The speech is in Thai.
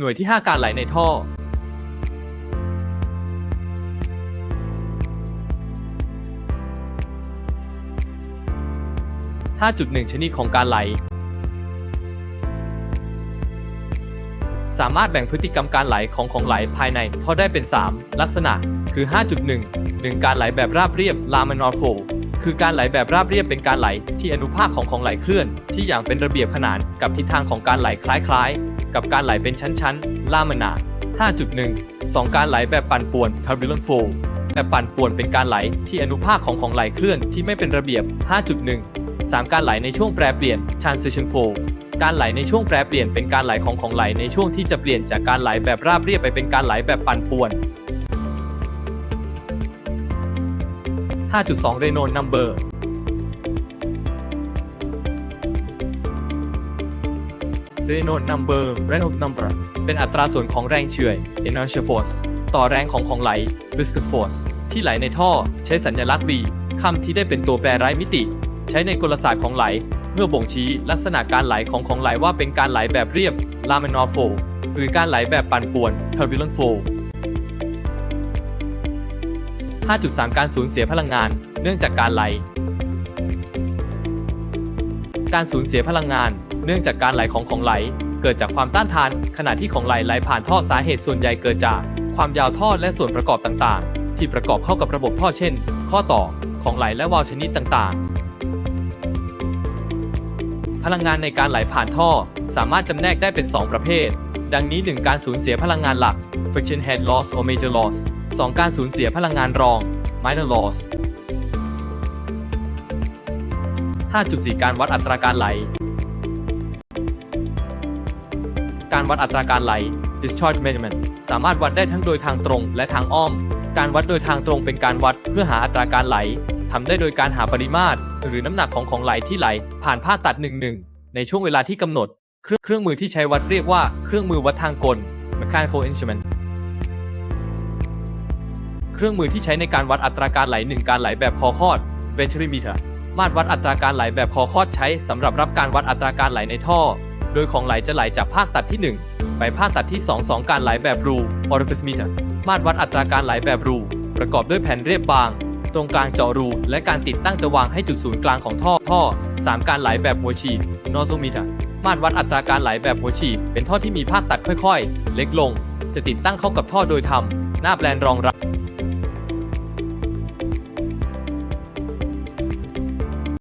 หน่วยที่ 5 การไหลในท่อ5.1ชนิดของการไหล สามารถแบ่งพฤติกรรมการไหลของของไหลภายในท่อได้เป็น 3 ลักษณะ คือ 5.1 1 การไหลแบบราบเรียบ laminar flow คือการไหลแบบราบเรียบเป็นการไหลที่อนุภาคของของไหลเคลื่อน ที่อย่างเป็นระเบียบขนานกับทิศทางของการไหลคล้ายๆ กับการไหลเป็นชั้นๆ laminar 5.1 2 การไหลแบบปั่นป่วน turbulent flow แบบปั่นป่วนเป็นการไหลที่อนุภาคของของไหลเคลื่อนที่ไม่เป็นระเบียบ 5.1 3 การไหลในช่วงแปรเปลี่ยน transition flow การไหลในช่วงแปรเปลี่ยนเป็นการไหลของของไหลในช่วงที่จะเปลี่ยนจากการไหลแบบราบเรียบไปเป็นการไหลแบบปั่นป่วน 5.2 Renault number Renault number Renault number เป็นอัตราส่วนของแรงเฉื่อย inertia force ต่อแรงของของไหล viscous force ที่ไหลในท่อใช้สัญลักษณ์ V คำที่ได้เป็นตัวแปรไร้มิติ ใช้ในกลศาสตร์ของไหลเพื่อบ่งชี้ลักษณะการไหลของของไหลว่าเป็นการไหลแบบเรียบ laminar flow หรือการไหลแบบปั่นป่วน turbulent flow 5.3 การสูญเสียพลังงาน เนื่องจากการไหล การสูญเสียพลังงาน เนื่องจากการไหลของของไหล เกิดจากความต้านทาน ขณะที่ของไหลไหลผ่านท่อสาเหตุส่วนใหญ่เกิดจาก ความยาวท่อและส่วนประกอบต่างๆ ที่ประกอบเข้ากับระบบท่อเช่น ข้อต่อของไหลและวาล์วชนิดต่างๆพลังงานในการไหลผ่านท่อ สามารถจำแนกได้เป็น 2 ประเภท ดังนี้ 1 การสูญเสียพลังงานหลัก friction head loss or major loss 2 การสูญเสียพลังงานรอง minor loss 5.4 การวัดอัตราการไหล การวัดอัตราการไหล discharge measurement สามารถวัดได้ทั้งโดยทางตรงและทางอ้อม การวัดโดยทางตรงเป็นการวัดเพื่อหาอัตราการไหลทำได้โดยการหาปริมาตร หรือน้ำหนักของของไหลที่ไหล ผ่านผ้าตัด1-1ในช่วงเวลาที่กำหนด เครื่องเครื่องมือที่ใช้วัดเรียกว่าเครื่องมือวัดทางกล mechanical instrument เครื่องมือที่ใช้ในการวัดอัตราการไหลหนึ่งการไหลแบบคอคอด venturimeter มาตรวัดอัตราการไหลแบบคอคอดใช้สำหรับรับการวัดอัตราการไหลในท่อ โดยของไหลจะไหลจากภาคตัดที่ 1 ไปภาคตัดที่ 2 2 การไหลแบบรู orifice meter มาตรวัดอัตราการไหลแบบรู ประกอบด้วยแผ่นเรียบบาง ตรงกลางเจาะรู และการติดตั้งจะวางให้จุดศูนย์กลางของท่อ ท่อ 3 การไหลแบบหัวฉีด nozzle meter มาตรวัดอัตราการไหลแบบหัวฉีด เป็นท่อที่มีภาคตัดค่อยๆ เล็กลง จะติดตั้งเข้ากับท่อโดยทำหน้าแปลนรองรับ